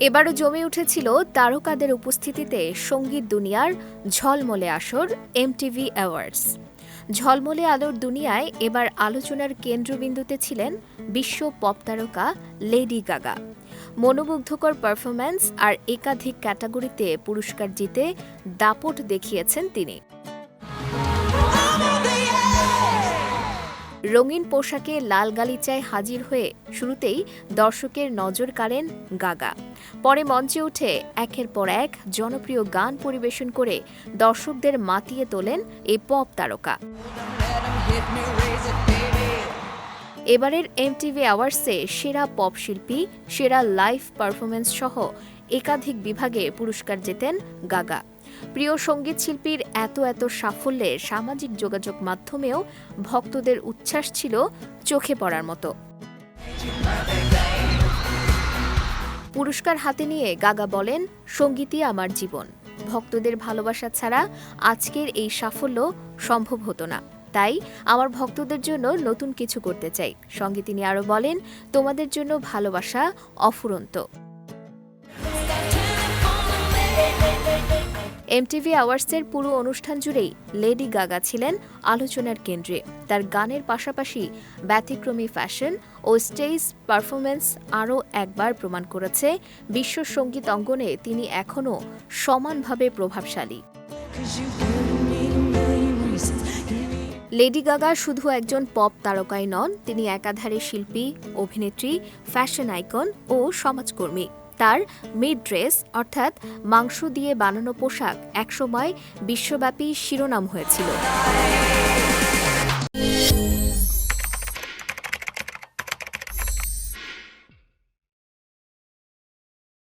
এবারও জমে উঠেছিল তারকাদের উপস্থিতিতে সংগীত দুনিয়ার ঝলমলে আসর এমটিভি অ্যাওয়ার্ডস ঝলমলে আলোর দুনিয়ায় এবার আলোচনার কেন্দ্রবিন্দুতে ছিলেন বিশ্ব পপ তারকা লেডি গাগা মনোমুগ্ধকর পারফরম্যান্স আর একাধিক ক্যাটাগরিতে পুরস্কার জিতে দাপট দেখিয়েছেন তিনি। রঙিন পোশাকে লাল গালিচায় হাজির হয়ে শুরুতেই দর্শকের নজর কাড়েন গাগা। পরে মঞ্চে উঠে একের পর এক জনপ্রিয় গান পরিবেশন করে দর্শকদের মাতিয়ে তোলেন এই পপ তারকা। এবারের এমটিভি অ্যাওয়ার্ডসে সেরা পপ শিল্পী, সেরা লাইভ পারফরমেন্স সহ একাধিক বিভাগে পুরস্কার জেতেন গাগা। প্রিয় সংগীত শিল্পীর এত এত সাফল্যে সামাজিক যোগাযোগ মাধ্যমেও ভক্তদের উচ্ছ্বাস ছিল চোখে পড়ার মতো। পুরস্কার হাতে নিয়ে গাগা বলেন, সঙ্গীতই আমার জীবন। ভক্তদের ভালোবাসা ছাড়া আজকের এই সাফল্য সম্ভব হতো না। তাই আমার ভক্তদের জন্য নতুন কিছু করতে চাই। সঙ্গে তিনি আরও বলেন, তোমাদের জন্য ভালোবাসা অফুরন্ত। এমটিভি অ্যাওয়ার্ডসের পুরো অনুষ্ঠান জুড়েই লেডি গাগা ছিলেন আলোচনার কেন্দ্রে। তার গানের পাশাপাশি ব্যতিক্রমী ফ্যাশন ও স্টেজ পারফরমেন্স আরও একবার প্রমাণ করেছে। বিশ্ব সংগীত অঙ্গনে তিনি এখনও সমানভাবে প্রভাবশালী। লেডি গাগা শুধু একজন পপ তারকাই নন, তিনি একাধারে শিল্পী, অভিনেত্রী, ফ্যাশন আইকন ও সমাজকর্মী। তার মিড ড্রেস অর্থাৎ মাংস দিয়ে বানানো পোশাক একসময় বিশ্বব্যাপী শিরোনাম হয়েছিল।